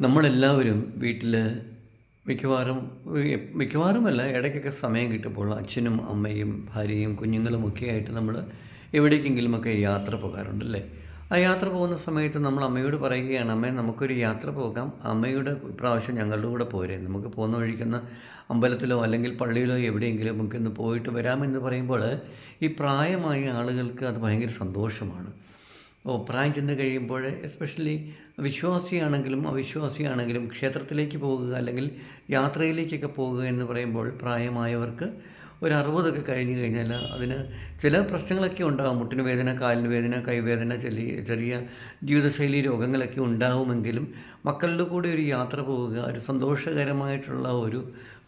നമ്മളെല്ലാവരും വീട്ടിൽ മിക്കവാറും മിക്കവാറുമല്ല ഇടയ്ക്കൊക്കെ സമയം കിട്ടുമ്പോൾ അച്ഛനും അമ്മയും ഭാര്യയും കുഞ്ഞുങ്ങളും ഒക്കെ ആയിട്ട് നമ്മൾ എവിടേക്കെങ്കിലുമൊക്കെ യാത്ര പോകാറുണ്ട് അല്ലേ? ആ യാത്ര പോകുന്ന സമയത്ത് നമ്മൾ അമ്മയോട് പറയുകയാണ് അമ്മേ നമുക്കൊരു യാത്ര പോകാം. അമ്മയുടെ പ്രാവശ്യം ഞങ്ങളുടെ കൂടെ പോരെ. നമുക്ക് പോകുന്ന വഴിക്കുന്ന അമ്പലത്തിലോ അല്ലെങ്കിൽ പള്ളിയിലോ എവിടെയെങ്കിലും നമുക്കൊന്ന് പോയിട്ട് വരാമെന്ന് പറയുമ്പോൾ ഈ പ്രായമായ ആളുകൾക്ക് അത് ഭയങ്കര സന്തോഷമാണ്. പ്രായം ചെന്ന് കഴിയുമ്പോൾ എസ്പെഷ്യലി വിശ്വാസിയാണെങ്കിലും അവിശ്വാസിയാണെങ്കിലും ക്ഷേത്രത്തിലേക്ക് പോകുക അല്ലെങ്കിൽ യാത്രയിലേക്കൊക്കെ പോകുക എന്ന് പറയുമ്പോൾ പ്രായമായവർക്ക് ഒരു അറുപതൊക്കെ കഴിഞ്ഞ് കഴിഞ്ഞാൽ അതിന് ചില പ്രശ്നങ്ങളൊക്കെ ഉണ്ടാകും മുട്ടിന് വേദന കാലിന് വേദന കൈവേദന ചെറിയ ചെറിയ ജീവിതശൈലി രോഗങ്ങളൊക്കെ ഉണ്ടാവുമെങ്കിലും മക്കളുടെ കൂടെ ഒരു യാത്ര പോവുക ഒരു സന്തോഷകരമായിട്ടുള്ള ഒരു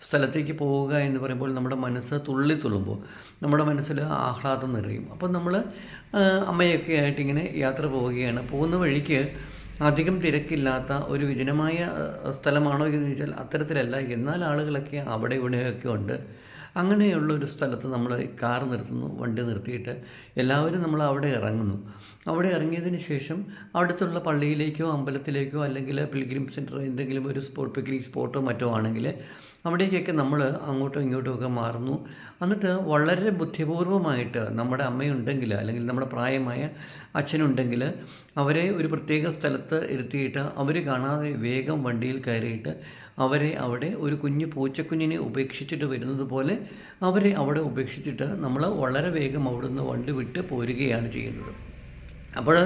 സ്ഥലത്തേക്ക് പോവുക എന്ന് പറയുമ്പോൾ നമ്മുടെ മനസ്സ് തുള്ളി തുള്ളുമ്പോൾ നമ്മുടെ മനസ്സിൽ ആഹ്ലാദം നിറയും. അപ്പം നമ്മൾ അമ്മയൊക്കെ ആയിട്ട് ഇങ്ങനെ യാത്ര പോവുകയാണ്. പോകുന്ന വഴിക്ക് അധികം തിരക്കില്ലാത്ത ഒരു വിജനമായ സ്ഥലമാണോ എന്ന് ചോദിച്ചാൽ അത്തരത്തിലല്ല. എന്നാൽ ആളുകളൊക്കെ അവിടെ ഇവിടെയൊക്കെ ഉണ്ട്. അങ്ങനെയുള്ള ഒരു സ്ഥലത്ത് നമ്മൾ കാർ നിർത്തുന്നു വണ്ടി നിർത്തിയിട്ട് എല്ലാവരും നമ്മൾ അവിടെ ഇറങ്ങുന്നു. അവിടെ ഇറങ്ങിയതിന് ശേഷം അടുത്തുള്ള പള്ളിയിലേക്കോ അമ്പലത്തിലേക്കോ അല്ലെങ്കിൽ പിൽഗ്രിം സെന്റർ എന്തെങ്കിലും ഒരു സ്പോട്ട് പിക്നിക് സ്പോട്ടോ മറ്റോ ആണെങ്കിൽ അവിടേക്കൊക്കെ നമ്മൾ അങ്ങോട്ടും ഇങ്ങോട്ടും ഒക്കെ മാറുന്നു. എന്നിട്ട് വളരെ ബുദ്ധിപൂർവമായിട്ട് നമ്മുടെ അമ്മയുണ്ടെങ്കിൽ അല്ലെങ്കിൽ നമ്മുടെ പ്രായമായ അച്ഛനുണ്ടെങ്കിൽ അവരെ ഒരു പ്രത്യേക സ്ഥലത്ത് ഇരുത്തിയിട്ട് അവർ കാണാതെ വേഗം വണ്ടിയിൽ കയറിയിട്ട് അവരെ അവിടെ ഒരു കുഞ്ഞു പൂച്ചക്കുഞ്ഞിനെ ഉപേക്ഷിച്ചിട്ട് വരുന്നത് പോലെ അവരെ അവിടെ ഉപേക്ഷിച്ചിട്ട് നമ്മൾ വളരെ വേഗം അവിടുന്ന് വണ്ടി വിട്ട് പോരുകയാണ് ചെയ്യുന്നത്. അപ്പോൾ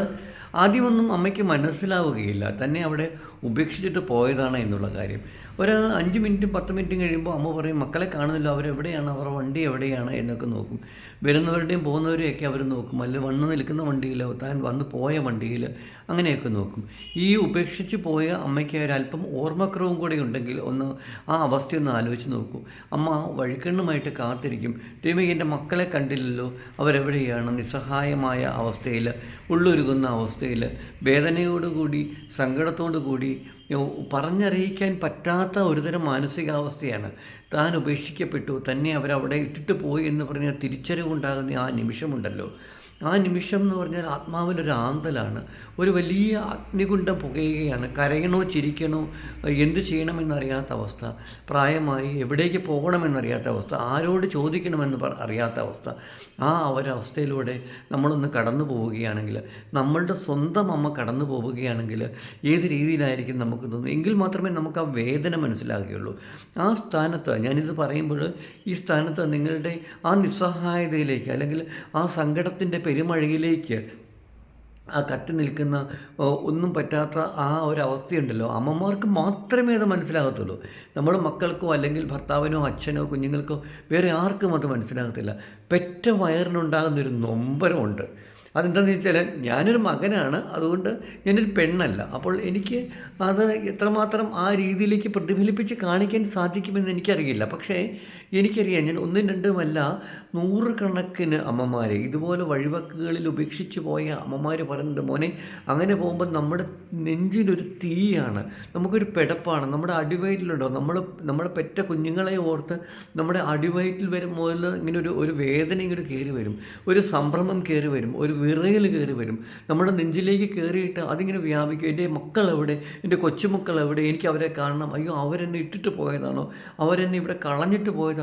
ആദ്യമൊന്നും അമ്മയ്ക്ക് മനസ്സിലാവുകയില്ല. തന്നെ അവിടെ ഉപേക്ഷിച്ചിട്ട് പോയതാണ് എന്നുള്ള കാര്യം. ഒരു അഞ്ച് മിനിറ്റും പത്ത് മിനിറ്റും കഴിയുമ്പോൾ അമ്മ പറയും മക്കളെ കാണുന്നില്ല അവരെവിടെയാണ് അവരുടെ വണ്ടി എവിടെയാണ്? എന്നൊക്കെ നോക്കും. വരുന്നവരുടെയും പോകുന്നവരെയൊക്കെ അവർ നോക്കും. അല്ല വന്ന് നിൽക്കുന്ന വണ്ടിയിലോ താൻ വന്ന് പോയ വണ്ടിയിൽ അങ്ങനെയൊക്കെ നോക്കും. ഈ ഉപേക്ഷിച്ച് പോയ അമ്മയ്ക്ക് ഒരല്പം ഓർമ്മക്കുറവും കൂടെ ഉണ്ടെങ്കിൽ ഒന്ന് ആ അവസ്ഥയൊന്ന് ആലോചിച്ച് നോക്കൂ. അമ്മ വഴിക്കണ്ണുമായിട്ട് കാത്തിരിക്കും. ദൈവം എന്റെ മക്കളെ കണ്ടില്ലല്ലോ അവരെവിടെയാണ്? നിസ്സഹായമായ അവസ്ഥയിൽ ഉള്ളൊരുകുന്ന അവസ്ഥയിൽ വേദനയോടുകൂടി സങ്കടത്തോടു കൂടി പറഞ്ഞറിയിക്കാൻ പറ്റാത്ത ഒരുതരം മാനസികാവസ്ഥയാണ്. താൻ ഉപേക്ഷിക്കപ്പെട്ടു. തന്നെ അവരവിടെ ഇട്ടിട്ട് പോയി എന്ന് പറഞ്ഞ തിരിച്ചറിവുണ്ടാകുന്ന ആ നിമിഷമുണ്ടല്ലോ. ആ നിമിഷം എന്ന് പറഞ്ഞാൽ ആത്മാവിലൊരു ആന്തലാണ്. ഒരു വലിയ അഗ്നികുണ്ഠം പുകയുകയാണ്. കരയണോ ചിരിക്കണോ എന്ത് ചെയ്യണമെന്നറിയാത്ത അവസ്ഥ. പ്രായമായി എവിടേക്ക് പോകണമെന്നറിയാത്ത അവസ്ഥ. ആരോട് ചോദിക്കണമെന്ന് അറിയാത്ത അവസ്ഥ. ആ ഒരവസ്ഥയിലൂടെ നമ്മളൊന്ന് കടന്നു പോവുകയാണെങ്കിൽ നമ്മളുടെ സ്വന്തം അമ്മ കടന്നു പോവുകയാണെങ്കിൽ ഏത് രീതിയിലായിരിക്കും നമുക്ക് തോന്നുന്നത്? എങ്കിൽ മാത്രമേ നമുക്ക് ആ വേദന മനസ്സിലാകുകയുള്ളൂ. ആ സ്ഥാനത്ത് ഞാനിത് പറയുമ്പോൾ ഈ സ്ഥാനത്ത് നിങ്ങളുടെ ആ നിസ്സഹായതയിലേക്ക് അല്ലെങ്കിൽ ആ സങ്കടത്തിന്റെ പെരുമഴയിലേക്ക് ആ കത്തി നിൽക്കുന്ന ഒന്നും പറ്റാത്ത ആ ഒരു അമ്മമാർക്ക് മാത്രമേ അത് മനസ്സിലാകത്തുള്ളൂ. നമ്മൾ മക്കൾക്കോ അല്ലെങ്കിൽ ഭർത്താവിനോ അച്ഛനോ കുഞ്ഞുങ്ങൾക്കോ വേറെ ആർക്കും അത് മനസ്സിലാകത്തില്ല. പെറ്റ വയറിനുണ്ടാകുന്നൊരു നൊമ്പരമുണ്ട്. അതെന്താണെന്ന് വെച്ചാൽ ഞാനൊരു മകനാണ് അതുകൊണ്ട് ഞാനൊരു പെണ്ണല്ല. അപ്പോൾ എനിക്ക് അത് എത്രമാത്രം ആ രീതിയിലേക്ക് പ്രതിഫലിപ്പിച്ച് കാണിക്കാൻ സാധിക്കുമെന്ന് എനിക്കറിയില്ല. പക്ഷേ എനിക്കറിയാം ഞാൻ ഒന്നും രണ്ടുമല്ല നൂറുകണക്കിന് അമ്മമാരെ ഇതുപോലെ വഴിവക്കുകളിൽ ഉപേക്ഷിച്ച് പോയ അമ്മമാർ പറയുന്നുണ്ട് മോനെ അങ്ങനെ പോകുമ്പോൾ നമ്മുടെ നെഞ്ചിനൊരു തീയാണ് നമുക്കൊരു പെടപ്പാണ് നമ്മുടെ അടിവയറ്റിലുണ്ടോ നമ്മൾ നമ്മളെ പെറ്റ കുഞ്ഞുങ്ങളെ ഓർത്ത് നമ്മുടെ അടിവയറ്റിൽ വരും മുതൽ ഇങ്ങനെ ഒരു ഒരു വേദന ഇങ്ങോട്ട് കയറി വരും ഒരു സംഭ്രമം കയറി വരും ഒരു വിറയൽ കയറി വരും നമ്മുടെ നെഞ്ചിലേക്ക് കയറിയിട്ട് അതിങ്ങനെ വ്യാപിക്കും എന്റെ മക്കൾ എവിടെ എന്റെ കൊച്ചുമക്കൾ എവിടെ എനിക്ക് അവരെ കാണണം അയ്യോ അവരെന്നെ ഇട്ടിട്ട് പോയതാണോ? അവരെന്നെ ഇവിടെ കളഞ്ഞിട്ട് പോയതാണോ?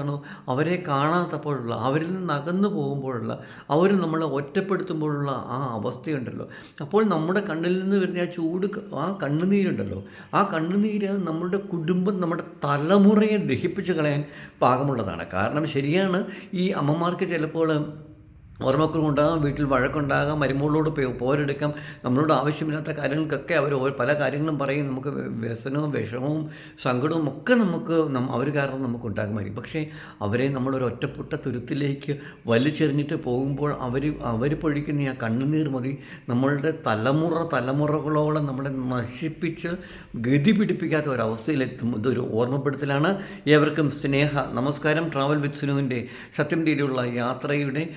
അവരെ കാണാത്തപ്പോഴുള്ള അവരിൽ നിന്ന് അകന്നു പോകുമ്പോഴുള്ള അവർ നമ്മളെ ഒറ്റപ്പെടുത്തുമ്പോഴുള്ള ആ അവസ്ഥയുണ്ടല്ലോ. അപ്പോൾ നമ്മുടെ കണ്ണിൽ നിന്ന് വരുന്ന ആ ചൂട് ആ കണ്ണുനീരുണ്ടല്ലോ. ആ കണ്ണുനീര് നമ്മുടെ കുടുംബം നമ്മുടെ തലമുറയെ ദഹിപ്പിച്ച് കളയാൻ പാകമുള്ളതാണ്. കാരണം ശരിയാണ് ഈ അമ്മമാർക്ക് ചിലപ്പോൾ ഓർമ്മക്കുറവുണ്ടാകാം വീട്ടിൽ വഴക്കുണ്ടാകാം മരുമകളോട് പോരെടുക്കാം. നമ്മളോട് ആവശ്യമില്ലാത്ത കാര്യങ്ങൾക്കൊക്കെ അവർ പല കാര്യങ്ങളും പറയും. നമുക്ക് വ്യ- വ്യസനവും വിഷമവും സങ്കടവും ഒക്കെ നമുക്ക് അവർ കാരണം നമുക്ക് ഉണ്ടാകുമായിരിക്കും. പക്ഷേ അവരെ നമ്മളൊരു ഒറ്റപ്പെട്ട തുരുത്തിലേക്ക് വലിച്ചെറിഞ്ഞിട്ട് പോകുമ്പോൾ അവർ അവർ പൊഴിക്കുന്ന ആ കണ്ണുനീർ മതി. നമ്മളുടെ തലമുറ തലമുറകളോളം നമ്മളെ നശിപ്പിച്ച് ഗതി പിടിപ്പിക്കാത്ത ഒരവസ്ഥയിലെത്തും. ഇതൊരു ഓർമ്മപ്പെടുത്തലാണ്. ഏവർക്കും സ്നേഹ നമസ്കാരം. ട്രാവൽ വിത്ത് സുനുവിന്റെ സത്യം തീരെയുള്ള യാത്രയുടെ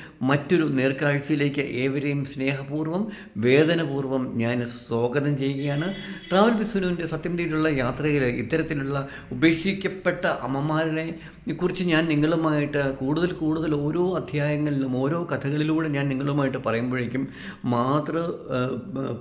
മറ്റൊരു നേർക്കാഴ്ചയിലേക്ക് ഏവരെയും സ്നേഹപൂർവം വേദനപൂർവം ഞാൻ സ്വാഗതം ചെയ്യുകയാണ്. ട്രാവൽ ബിസുനുവിന്റെ സുനുവിന്റെ സത്യം തേടിയുള്ള യാത്രയിൽ ഇത്തരത്തിലുള്ള ഉപേക്ഷിക്കപ്പെട്ട അമ്മമാരെ കുറിച്ച് ഞാൻ നിങ്ങളുമായിട്ട് കൂടുതൽ കൂടുതൽ ഓരോ അധ്യായങ്ങളിലും ഓരോ കഥകളിലൂടെ ഞാൻ നിങ്ങളുമായിട്ട് പറയുമ്പോഴേക്കും മാതൃ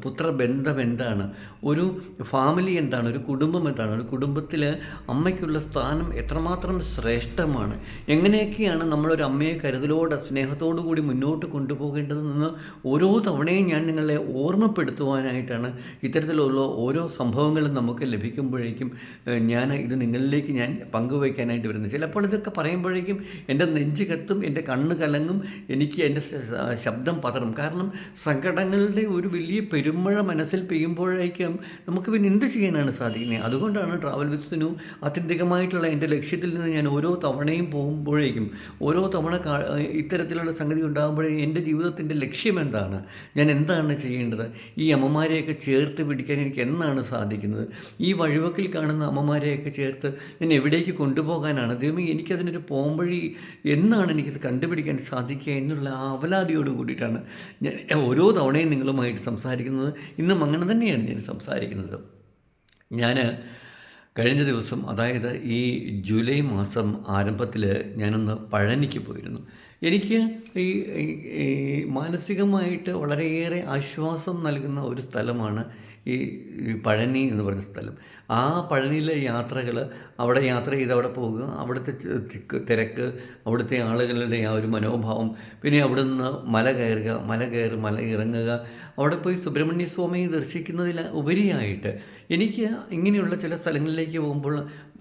പുത്ര ബന്ധം എന്താണ്? ഒരു ഫാമിലി എന്താണ്? ഒരു കുടുംബം എന്താണ്? ഒരു കുടുംബത്തിൽ അമ്മയ്ക്കുള്ള സ്ഥാനം എത്രമാത്രം ശ്രേഷ്ഠമാണ്? എങ്ങനെയൊക്കെയാണ് നമ്മളൊരു അമ്മയെ കരുതലോടെ സ്നേഹത്തോടു കൂടി മുന്നോട്ട് കൊണ്ടുപോകേണ്ടതെന്ന് ഓരോ തവണയും ഞാൻ നിങ്ങളെ ഓർമ്മപ്പെടുത്തുവാനായിട്ടാണ് ഇത്തരത്തിലുള്ള ഓരോ സംഭവങ്ങളും നമുക്ക് ലഭിക്കുമ്പോഴേക്കും ഞാൻ ഇത് നിങ്ങളിലേക്ക് ഞാൻ പങ്കുവയ്ക്കാനായിട്ട് വരുന്നത്. ചിലപ്പോൾ ഇതൊക്കെ പറയുമ്പോഴേക്കും എന്റെ നെഞ്ച് കത്തും എന്റെ കണ്ണ് കലങ്ങും എനിക്ക് എന്റെ ശബ്ദം പതറും. കാരണം സങ്കടങ്ങളുടെ ഒരു വലിയ പെരുമഴ മനസ്സിൽ പെയ്യുമ്പോഴേക്കും നമുക്ക് പിന്നെ എന്ത് ചെയ്യാനാണ് സാധിക്കുന്നത്? അതുകൊണ്ടാണ് ട്രാവൽ വിത്സിനു ആത്യന്തികമായിട്ടുള്ള എന്റെ ലക്ഷ്യത്തിൽ നിന്ന് ഞാൻ ഓരോ തവണയും പോകുമ്പോഴേക്കും ഓരോ തവണ ഇത്തരത്തിലുള്ള സംഗതി ഉണ്ടാകുമ്പോഴേ എന്റെ ജീവിതത്തിന്റെ ലക്ഷ്യം എന്താണ്? ഞാൻ എന്താണ് ചെയ്യേണ്ടത്? ഈ അമ്മമാരെയൊക്കെ ചേർത്ത് പിടിക്കാൻ എനിക്ക് എന്നാണ് സാധിക്കുന്നത്? ഈ വഴിവക്കിൽ കാണുന്ന അമ്മമാരെയൊക്കെ ചേർത്ത് ഞാൻ എവിടേക്ക് കൊണ്ടുപോകാനാണ്? ദൈവമേ എനിക്കതിനൊരു പോംവഴി എന്നാണ് എനിക്കത് കണ്ടുപിടിക്കാൻ സാധിക്കുക എന്നുള്ള ആ അവലാതിയോട് കൂടിയിട്ടാണ് ഞാൻ ഓരോ തവണയും നിങ്ങളുമായിട്ട് സംസാരിക്കുന്നത്. ഇന്നും അങ്ങനെ തന്നെയാണ് ഞാൻ സംസാരിക്കുന്നത്. ഞാൻ കഴിഞ്ഞ ദിവസം അതായത് ഈ ജൂലൈ മാസം ആരംഭത്തിൽ ഞാനൊന്ന് പഴനിക്ക് പോയിരുന്നു. എനിക്ക് ഈ മാനസികമായിട്ട് വളരെയേറെ ആശ്വാസം നൽകുന്ന ഒരു സ്ഥലമാണ് ഈ പഴനി എന്ന് പറയുന്ന സ്ഥലം. ആ പഴനിയിലെ യാത്രകൾ അവിടെ യാത്ര ചെയ്ത് അവിടെ പോകുക അവിടുത്തെ തിരക്ക് അവിടുത്തെ ആളുകളുടെ ആ ഒരു മനോഭാവം പിന്നെ അവിടെ നിന്ന് മല കയറുക മല കയറി മല ഇറങ്ങുക അവിടെ പോയി സുബ്രഹ്മണ്യ സ്വാമിയെ ദർശിക്കുന്നതിൽ ഉപരിയായിട്ട് എനിക്ക് ഇങ്ങനെയുള്ള ചില സ്ഥലങ്ങളിലേക്ക് പോകുമ്പോൾ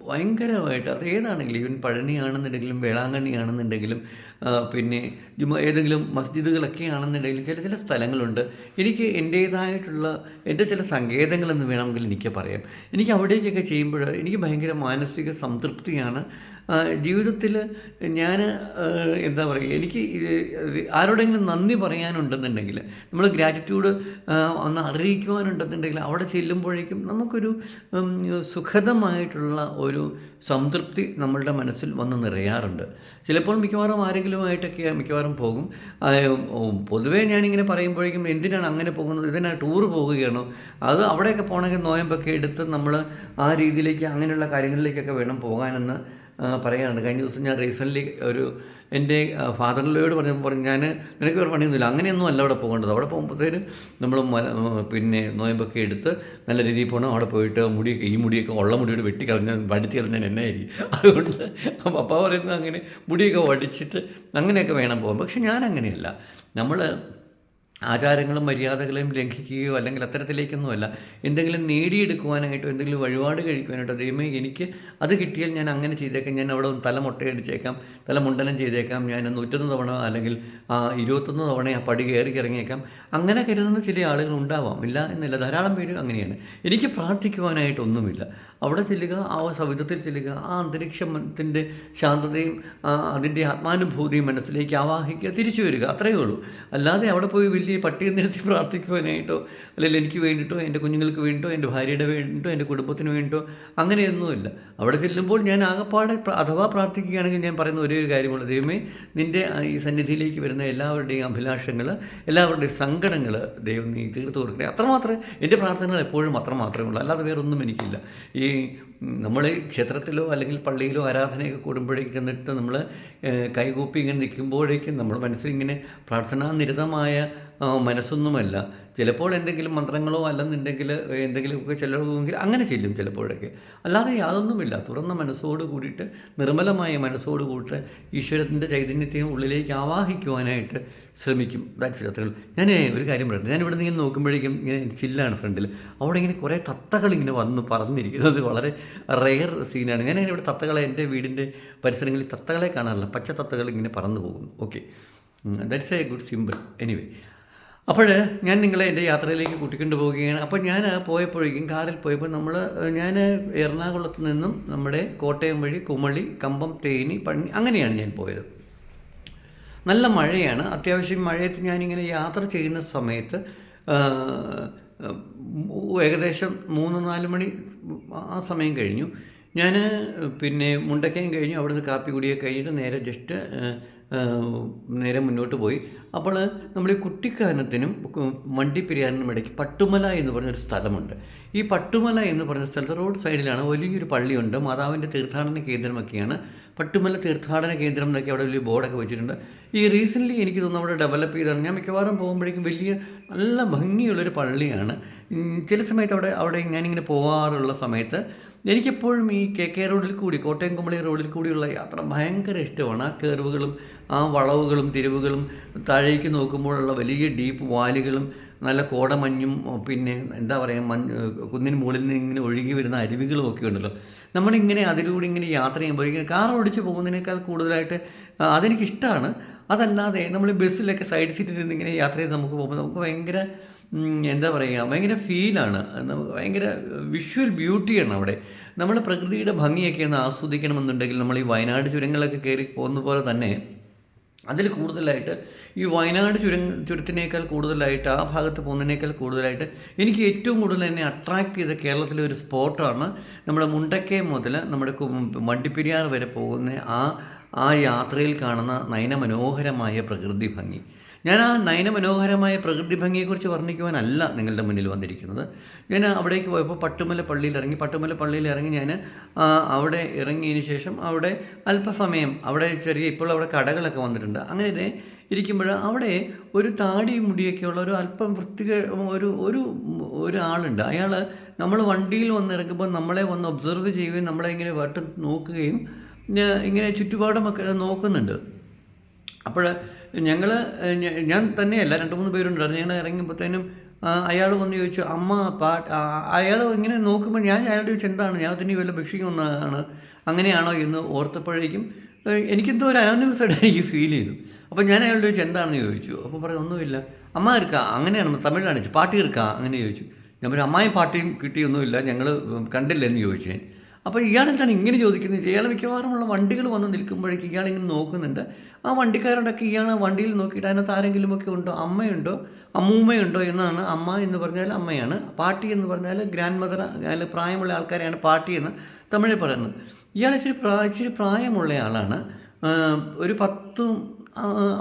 ഭയങ്കരമായിട്ട് അത് ഏതാണെങ്കിലും ഈവൻ പഴനിയാണെന്നുണ്ടെങ്കിലും വേളാങ്കണ്ണിയാണെന്നുണ്ടെങ്കിലും പിന്നെ ജുമ ഏതെങ്കിലും മസ്ജിദുകളൊക്കെ ആണെന്നുണ്ടെങ്കിലും ചില ചില സ്ഥലങ്ങളുണ്ട്. എനിക്ക് എന്റേതായിട്ടുള്ള എന്റെ ചില സങ്കേതങ്ങളെന്ന് വേണമെങ്കിൽ എനിക്ക് പറയാം. എനിക്ക് അവിടേക്കൊക്കെ ചെയ്യുമ്പോൾ എനിക്ക് ഭയങ്കര മാനസിക സംതൃപ്തിയാണ്. ജീവിതത്തിൽ ഞാൻ എന്താ പറയുക എനിക്ക് ആരോടെങ്കിലും നന്ദി പറയാനുണ്ടെന്നുണ്ടെങ്കിൽ നമ്മൾ ഗ്രാറ്റിറ്റ്യൂഡ് ഒന്ന് അറിയിക്കുവാനുണ്ടെന്നുണ്ടെങ്കിൽ അവിടെ ചെല്ലുമ്പോഴേക്കും നമുക്കൊരു സുഖതമായിട്ടുള്ള ഒരു സംതൃപ്തി നമ്മളുടെ മനസ്സിൽ വന്ന് നിറയാറുണ്ട്. ചിലപ്പോൾ മിക്കവാറും ആരെങ്കിലുമായിട്ടൊക്കെ മിക്കവാറും പോകും. പൊതുവേ ഞാനിങ്ങനെ പറയുമ്പോഴേക്കും എന്തിനാണ് അങ്ങനെ പോകുന്നത്? ഇതിനാ ടൂർ പോവുകയാണോ? അത് അവിടെയൊക്കെ പോകണമെങ്കിൽ നോയമ്പൊക്കെ എടുത്ത് നമ്മൾ ആ രീതിയിലേക്ക് അങ്ങനെയുള്ള കാര്യങ്ങളിലേക്കൊക്കെ വേണം പോകാനെന്ന് പറയാറുണ്ട് കഴിഞ്ഞ ദിവസം ഞാൻ റീസെന്റ്ലി ഒരു എന്റെ ഫാദറിലോട് പറഞ്ഞപ്പോൾ പറഞ്ഞു ഞാൻ നിനക്ക് വേറെ പണിയൊന്നുമില്ല. അങ്ങനെയൊന്നും അല്ല അവിടെ പോകേണ്ടത്. അവിടെ പോകുമ്പോഴത്തേനും നമ്മൾ പിന്നെ നോയമ്പൊക്കെ എടുത്ത് നല്ല രീതിയിൽ പോകണം അവിടെ പോയിട്ട് മുടിയൊക്കെ ഈ മുടിയൊക്കെ ഉള്ള മുടിയോട് വെട്ടി കളഞ്ഞ വടിച്ച് കളഞ്ഞാൽ എന്നെ ആയിരിക്കും. അതുകൊണ്ട് പപ്പ പറയുന്നത് അങ്ങനെ മുടിയൊക്കെ വടിച്ചിട്ട് അങ്ങനെയൊക്കെ വേണം പോകാൻ പക്ഷെ ഞാൻ അങ്ങനെയല്ല നമ്മൾ ആചാരങ്ങളും മര്യാദകളെയും ലംഘിക്കുകയോ അല്ലെങ്കിൽ അത്തരത്തിലേക്കൊന്നുമല്ല. എന്തെങ്കിലും നേടിയെടുക്കുവാനായിട്ടോ എന്തെങ്കിലും വഴിപാട് കഴിക്കുവാനായിട്ടോ ദൈവമേ എനിക്ക് അത് കിട്ടിയാൽ ഞാൻ അങ്ങനെ ചെയ്തേക്കാം. ഞാൻ അവിടെ ഒന്ന് തല മുട്ടയടിച്ചേക്കാം തല മുണ്ടനം ചെയ്തേക്കാം. ഞാൻ നൂറ്റൊന്ന് തവണ അല്ലെങ്കിൽ ഇരുപത്തൊന്ന് തവണ ആ പടി കയറി ഇറങ്ങിയേക്കാം. അങ്ങനെ കരുതുന്ന ചില ആളുകൾ ഉണ്ടാവാം. ഇല്ല എന്നില്ല. ധാരാളം പേര് അങ്ങനെയാണ്. എനിക്ക് പ്രാർത്ഥിക്കുവാനായിട്ടൊന്നുമില്ല. അവിടെ ചെല്ലുക ആ സവിധത്തിൽ ചെല്ലുക ആ അന്തരീക്ഷത്തിന്റെ ശാന്തതയും അതിന്റെ ആത്മാനുഭൂതിയും മനസ്സിലേക്ക് ആവാഹിക്കുക തിരിച്ചു വരിക. അത്രയേ ഉള്ളൂ. അല്ലാതെ അവിടെ പോയി വലിയ പട്ടിക നിരത്തി പ്രാർത്ഥിക്കുവാനായിട്ടോ അല്ലെങ്കിൽ എനിക്ക് വേണ്ടിയിട്ടോ എന്റെ കുഞ്ഞുങ്ങൾക്ക് വേണ്ടിയിട്ടോ എന്റെ ഭാര്യയുടെ വേണ്ടിയിട്ടോ എന്റെ കുടുംബത്തിന് വേണ്ടിയിട്ടോ അങ്ങനെയൊന്നുമില്ല. അവിടെ ചെല്ലുമ്പോൾ ഞാൻ ആകപ്പാടെ അഥവാ പ്രാർത്ഥിക്കുകയാണെങ്കിൽ ഞാൻ പറയുന്ന ഒരേ ഒരു കാര്യമുള്ള ദൈവമേ നിന്റെ ഈ സന്നിധിയിലേക്ക് വരുന്ന എല്ലാവരുടെയും അഭിലാഷങ്ങൾ എല്ലാവരുടെയും സങ്കടങ്ങൾ ദൈവം നീ തീർത്തു കൊടുക്കണേ അത്രമാത്രമേ എന്റെ പ്രാർത്ഥനകൾ എപ്പോഴും അത്ര മാത്രമേ ഉള്ളൂ. അല്ലാതെ വേറൊന്നും എനിക്കില്ല. ഈ നമ്മൾ ക്ഷേത്രത്തിലോ അല്ലെങ്കിൽ പള്ളിയിലോ ആരാധനയൊക്കെ കൂടുമ്പോഴേക്ക് ചെന്നിട്ട് നമ്മൾ കൈകൂപ്പി ഇങ്ങനെ നിൽക്കുമ്പോഴേക്കും നമ്മുടെ മനസ്സിൽ ഇങ്ങനെ നിരതമായ ആ, മനസ്സൊന്നുമല്ല. ചിലപ്പോൾ എന്തെങ്കിലും മന്ത്രങ്ങളോ അല്ലെന്നുണ്ടെങ്കിൽ എന്തെങ്കിലുമൊക്കെ ചിലവെങ്കിൽ അങ്ങനെ ചെല്ലും ചിലപ്പോഴൊക്കെ. അല്ലാതെ യാതൊന്നുമില്ല. തുറന്ന മനസ്സോട് കൂടിയിട്ട് നിർമ്മലമായ മനസ്സോട് കൂടിയിട്ട് ഈശ്വരത്തിന്റെ ചൈതന്യത്തെ ഉള്ളിലേക്ക് ആവാഹിക്കുവാനായിട്ട് ശ്രമിക്കും. ദാറ്റ്സ് കത്തുകൾ ഞാൻ ഒരു കാര്യം പറയട്ടെ. ഞാൻ ഇവിടെ നിന്ന് ഇങ്ങനെ നോക്കുമ്പോഴേക്കും ഇങ്ങനെ ചില്ലാണ് ഫ്രണ്ടിൽ. അവിടെ ഇങ്ങനെ കുറേ തത്തകൾ ഇങ്ങനെ വന്ന് പറന്നിരിക്കുന്നത് വളരെ റെയർ സീനാണ് ഞാൻ ഇവിടെ തത്തകളെ എന്റെ വീടിന്റെ പരിസരങ്ങളിൽ തത്തകളെ കാണാറില്ല. പച്ച തത്തകൾ ഇങ്ങനെ പറന്നു പോകുന്നു. Okay that's a good simple anyway അപ്പോൾ ഞാൻ നിങ്ങളെ എന്റെ യാത്രയിലേക്ക് കൂട്ടിക്കൊണ്ട് പോവുകയാണ്. അപ്പോൾ ഞാൻ പോയപ്പോഴേക്കും കാറിൽ പോയപ്പോൾ നമ്മൾ ഞാൻ എറണാകുളത്ത് നിന്നും നമ്മുടെ കോട്ടയം വഴി കുമളി കമ്പം തേനി പണി അങ്ങനെയാണ് ഞാൻ പോയത്. നല്ല മഴയാണ്. അത്യാവശ്യം മഴയത്ത് ഞാനിങ്ങനെ യാത്ര ചെയ്യുന്ന സമയത്ത് ഏകദേശം മൂന്ന് നാല് മണി ആ സമയം കഴിഞ്ഞു. ഞാൻ പിന്നെ മുണ്ടക്കയം കഴിഞ്ഞു. അവിടുന്ന് കാപ്പി കുടിയൊക്കെ കഴിഞ്ഞിട്ട് നേരെ ജസ്റ്റ് നേരെ മുന്നോട്ട് പോയി. അപ്പോൾ നമ്മൾ ഈ കുട്ടിക്കാനത്തിനും വണ്ടി പിരിയാനും ഇടയ്ക്ക് പട്ടുമല എന്ന് പറഞ്ഞൊരു സ്ഥലമുണ്ട്. ഈ പട്ടുമല എന്ന് പറഞ്ഞ സ്ഥലത്ത് റോഡ് സൈഡിലാണ് വലിയൊരു പള്ളിയുണ്ട്. മാതാവിന്റെ തീർത്ഥാടന കേന്ദ്രമൊക്കെയാണ്. പട്ടുമല തീർത്ഥാടന കേന്ദ്രം എന്നൊക്കെ അവിടെ വലിയ ബോർഡൊക്കെ വെച്ചിട്ടുണ്ട്. ഈ റീസെന്റ്ലി എനിക്ക് തോന്നുന്നു അവിടെ ഡെവലപ്പ് ചെയ്താണ് ഞാൻ മിക്കവാറും പോകുമ്പോഴേക്കും വലിയ നല്ല ഭംഗിയുള്ളൊരു പള്ളിയാണ്. ചില സമയത്ത് അവിടെ അവിടെ ഞാനിങ്ങനെ പോകാറുള്ള സമയത്ത് എനിക്കെപ്പോഴും ഈ കെ കെ റോഡിൽ കൂടി കോട്ടയം കുമളി റോഡിൽ കൂടിയുള്ള യാത്ര ഭയങ്കര ഇഷ്ടമാണ്. ആ കയറുകളും ആ വളവുകളും തിരിവുകളും താഴേക്ക് നോക്കുമ്പോഴുള്ള വലിയ ഡീപ്പ് വാലുകളും നല്ല കോടമഞ്ഞും പിന്നെ എന്താ പറയുക മഞ്ഞ് കുന്നിന് മുകളിൽ നിന്ന് ഇങ്ങനെ ഒഴുകി വരുന്ന അരുവികളും ഒക്കെ ഉണ്ടല്ലോ. നമ്മളിങ്ങനെ അതിലൂടെ ഇങ്ങനെ യാത്ര ചെയ്യുമ്പോൾ ഇങ്ങനെ കാർ ഓടിച്ച് പോകുന്നതിനേക്കാൾ കൂടുതലായിട്ട് അതെനിക്കിഷ്ടമാണ് അതല്ലാതെ നമ്മൾ ബസ്സിലൊക്കെ സൈഡ് സീറ്റിൽ നിന്ന് ഇങ്ങനെ യാത്ര ചെയ്ത് നമുക്ക് പോകുമ്പോൾ നമുക്ക് ഭയങ്കര എന്താ പറയുക ഭയങ്കര ഫീലാണ് നമുക്ക് ഭയങ്കര വിഷ്വൽ ബ്യൂട്ടിയാണ് അവിടെ. നമ്മൾ പ്രകൃതിയുടെ ഭംഗിയൊക്കെ ഒന്ന് ആസ്വദിക്കണമെന്നുണ്ടെങ്കിൽ നമ്മൾ ഈ വയനാട് ചുരങ്ങളൊക്കെ കയറി പോകുന്ന പോലെ തന്നെ അതിൽ കൂടുതലായിട്ട് ഈ വയനാട് ചുര ചുരത്തിനേക്കാൾ കൂടുതലായിട്ട് ആ ഭാഗത്ത് പോകുന്നതിനേക്കാൾ കൂടുതലായിട്ട് എനിക്ക് ഏറ്റവും കൂടുതൽ എന്നെ അട്രാക്ട് ചെയ്ത കേരളത്തിലെ ഒരു സ്പോട്ടാണ് നമ്മുടെ മുണ്ടക്കയം മുതൽ നമ്മുടെ വണ്ടിപ്പെരിയാർ വരെ പോകുന്ന ആ ആ യാത്രയിൽ കാണുന്ന നയനമനോഹരമായ പ്രകൃതി ഭംഗി. ഞാൻ ആ നയനമനോഹരമായ പ്രകൃതി ഭംഗിയെക്കുറിച്ച് വർണിക്കുവാനല്ല നിങ്ങളുടെ മുന്നിൽ വന്നിരിക്കുന്നത്. ഞാൻ അവിടേക്ക് പോയപ്പോൾ പട്ടുമല പള്ളിയിൽ ഇറങ്ങി പട്ടുമല പള്ളിയിൽ ഇറങ്ങി ഞാൻ അവിടെ ഇറങ്ങിയതിന് ശേഷം അവിടെ അല്പസമയം അവിടെ ചെറിയ ഇപ്പോൾ അവിടെ കടകളൊക്കെ വന്നിട്ടുണ്ട്. അങ്ങനെ ഇരിക്കുമ്പോൾ അവിടെ ഒരു താടി മുടിയൊക്കെയുള്ള ഒരു അല്പം വൃത്തി ഒരു ഒരു ഒരാളുണ്ട്. അയാൾ നമ്മൾ വണ്ടിയിൽ വന്നിറങ്ങുമ്പോൾ നമ്മളെ വന്ന് ഒബ്സർവ് ചെയ്യുകയും നമ്മളെ ഇങ്ങനെ വട്ടം നോക്കുകയും ഇങ്ങനെ ചുറ്റുപാടുമൊക്കെ നോക്കുന്നുണ്ട്. അപ്പോൾ ഞങ്ങൾ ഞാൻ തന്നെയല്ല രണ്ട് മൂന്ന് പേരുണ്ടായിരുന്നു ഞങ്ങൾ ഇറങ്ങിയപ്പോഴത്തേനും അയാൾ വന്ന് ചോദിച്ചു അമ്മ പാട്ട് അയാൾ ഇങ്ങനെ നോക്കുമ്പോൾ ഞാൻ അയാളോട് ചോദിച്ചു എന്താണ്? ഞാൻ തന്നെ വല്ല ഭിക്ഷിക്കുന്നതാണ്? അങ്ങനെയാണോ? എന്ന് ഓർത്തപ്പോഴേക്കും എനിക്കെന്തോ ഒരു അനോണിമസായിട്ട് എനിക്ക് ഫീൽ ചെയ്തു. അപ്പോൾ ഞാൻ അയാളോട് ചോദിച്ചു എന്താണെന്ന് ചോദിച്ചു? അപ്പോൾ പറഞ്ഞു ഒന്നുമില്ല. അമ്മ ഇരിക്കാ? അങ്ങനെയാണ് തമിഴിലാണ് പാട്ടി ഇരിക്കാ അങ്ങനെ ചോദിച്ചു. ഞാൻ പറഞ്ഞു അമ്മായും പാട്ടിയും കിട്ടിയൊന്നുമില്ല. ഞങ്ങൾ കണ്ടില്ലെന്ന് ചോദിച്ചു അപ്പോൾ ഇയാളെന്താണ് ഇങ്ങനെ ചോദിക്കുന്നത്? ഇയാൾ മിക്കവാറുമുള്ള വണ്ടികൾ വന്ന് നിൽക്കുമ്പോഴേക്ക് ഇയാൾ ഇങ്ങനെ നോക്കുന്നുണ്ട്. ആ വണ്ടിക്കാരോടൊക്കെ ഇയാൾ വണ്ടിയിൽ നോക്കിയിട്ട് അതിനകത്ത് ആരെങ്കിലുമൊക്കെ ഉണ്ടോ? അമ്മയുണ്ടോ? അമ്മൂമ്മയുണ്ടോ? എന്നാണ് അമ്മ എന്ന് പറഞ്ഞാൽ അമ്മയാണ്. പാട്ടി എന്ന് പറഞ്ഞാൽ ഗ്രാൻഡ് മദർ അല്ല പ്രായമുള്ള ആൾക്കാരെയാണ് പാട്ടി എന്ന് തമിഴിൽ പറയുന്നത്. ഇയാൾ ഇച്ചിരി പ്രായ ഇച്ചിരി പ്രായമുള്ള ആളാണ്. ഒരു പത്ത്